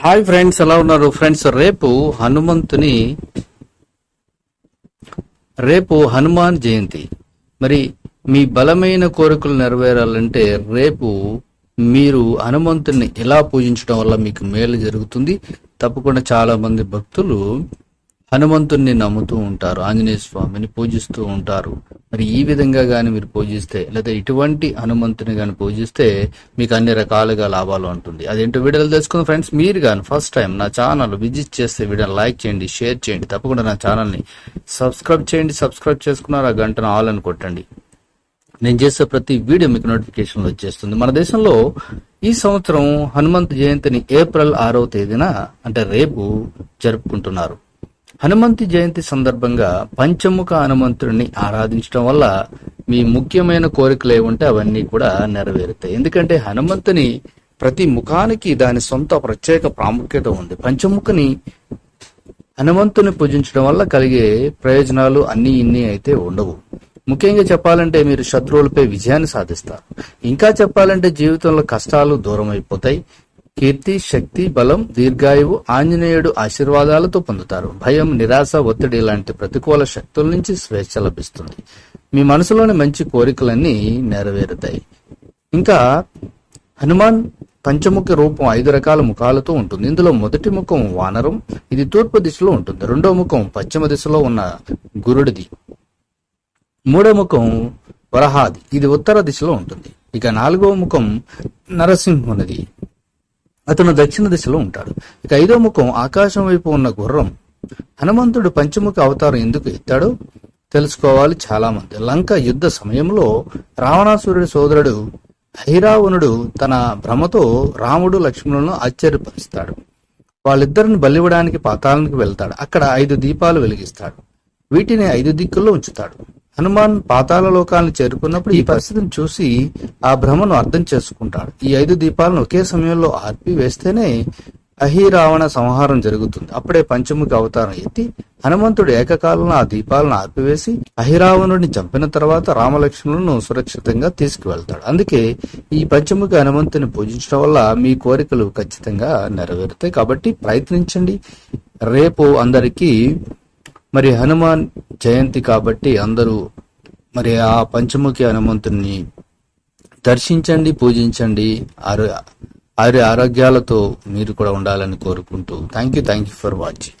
Hi friends ఎలా ఉన్నారు? Friends రేపు హనుమంతుని రేపు హనుమాన్ జయంతి. మరి మీ బలమైన కోరికలు నెరవేరాలంటే రేపు మీరు హనుమంతుని ఎలా పూజించడం వల్ల మీకు మేలు జరుగుతుంది? తప్పకుండా చాలా మంది భక్తులు హనుమంతుణ్ణి నమ్ముతూ ఉంటారు ఆంజనేయ స్వామిని పూజిస్తూ ఉంటారు. మరి ఈ విధంగా కానీ మీరు పూజిస్తే లేదా ఇటువంటి హనుమంతుని కానీ పూజిస్తే మీకు అన్ని రకాలుగా లాభాలు ఉంటుంది. అదేంటో వీడియోలు తెలుసుకున్న ఫ్రెండ్స్. మీరు కానీ ఫస్ట్ టైం నా ఛానల్ విజిట్ చేస్తే వీడియోని లైక్ చేయండి షేర్ చేయండి. తప్పకుండా నా ఛానల్ని సబ్స్క్రైబ్ చేయండి. సబ్స్క్రైబ్ చేసుకున్నారు ఆ గంటను ఆల్ అని కొట్టండి. నేను చేసే ప్రతి వీడియో మీకు నోటిఫికేషన్ వచ్చేస్తుంది. మన దేశంలో ఈ సంవత్సరం హనుమంత్ జయంతిని ఏప్రిల్ ఆరవ తేదీన అంటే రేపు జరుపుకుంటున్నారు. హనుమంతి జయంతి సందర్భంగా పంచముఖ హనుమంతుడిని ఆరాధించడం వల్ల మీ ముఖ్యమైన కోరికలు ఏముంటే అవన్నీ కూడా నెరవేరుతాయి. ఎందుకంటే హనుమంతుని ప్రతి ముఖానికి దాని సొంత ప్రత్యేక ప్రాముఖ్యత ఉంది. పంచముఖని హనుమంతుని పూజించడం వల్ల కలిగే ప్రయోజనాలు అన్ని ఇన్ని అయితే ఉండవు. ముఖ్యంగా చెప్పాలంటే మీరు శత్రువులపై విజయాన్ని సాధిస్తారు. ఇంకా చెప్పాలంటే జీవితంలో కష్టాలు దూరం అయిపోతాయి కీర్తి శక్తి బలం దీర్ఘాయువు ఆంజనేయుడు ఆశీర్వాదాలతో పొందుతారు. భయం నిరాశ ఒత్తిడి లాంటి ప్రతికూల శక్తుల నుంచి స్వేచ్ఛ లభిస్తుంది. మీ మనసులోని మంచి కోరికలన్నీ నెరవేరుతాయి. ఇంకా హనుమాన్ పంచముఖ రూపం ఐదు రకాల ముఖాలతో ఉంటుంది. ఇందులో మొదటి ముఖం వానరం ఇది తూర్పు దిశలో ఉంటుంది. రెండో ముఖం పశ్చిమ దిశలో ఉన్న గురుడిది. మూడో ముఖం వరహాది ఇది ఉత్తర దిశలో ఉంటుంది. ఇక నాలుగో ముఖం నరసింహునిది. అతను దక్షిణ దిశలో ఉంటాడు. ఇక ఐదో ముఖం ఆకాశం వైపు ఉన్న గుర్రం. హనుమంతుడు పంచముఖ అవతారం ఎందుకు ఎత్తాడో తెలుసుకోవాలి చాలా మంది లంక యుద్ధ సమయంలో రావణాసురుడి సోదరుడు హైరావణుడు తన భ్రమతో రాముడు లక్ష్మణులను ఆశ్చర్యపరుస్తాడు. వాళ్ళిద్దరిని బలివ్వడానికి పాతాళానికి వెళ్తాడు. అక్కడ ఐదు దీపాలు వెలిగిస్తాడు. వీటిని ఐదు దిక్కుల్లో ఉంచుతాడు. హనుమాన్ పాతాళ లోకాలను చేరుకున్నప్పుడు ఈ పరిస్థితిని చూసి ఆ భ్రమను అర్థం చేసుకుంటాడు. ఈ ఐదు దీపాలను ఒకే సమయంలో ఆర్పి వేస్తేనే అహిరావణ సంహారం జరుగుతుంది. అప్పుడే పంచముఖి అవతారం ఎత్తి హనుమంతుడు ఏకకాలంలో ఆ దీపాలను ఆర్పివేసి అహిరావణుడిని చంపిన తర్వాత రామలక్ష్మణులను సురక్షితంగా తీసుకువెళ్తాడు. అందుకే ఈ పంచముఖి హనుమంతుని పూజించడం వల్ల మీ కోరికలు ఖచ్చితంగా నెరవేరుతాయి. కాబట్టి ప్రయత్నించండి. రేపు అందరికీ మరి హనుమాన్ జయంతి కాబట్టి అందరూ మరి ఆ పంచముఖి హనుమంతుని దర్శించండి పూజించండి. ఆరో ఆరు ఆరోగ్యాలతో మీరు కూడా ఉండాలని కోరుకుంటూ thank you thank you for watching.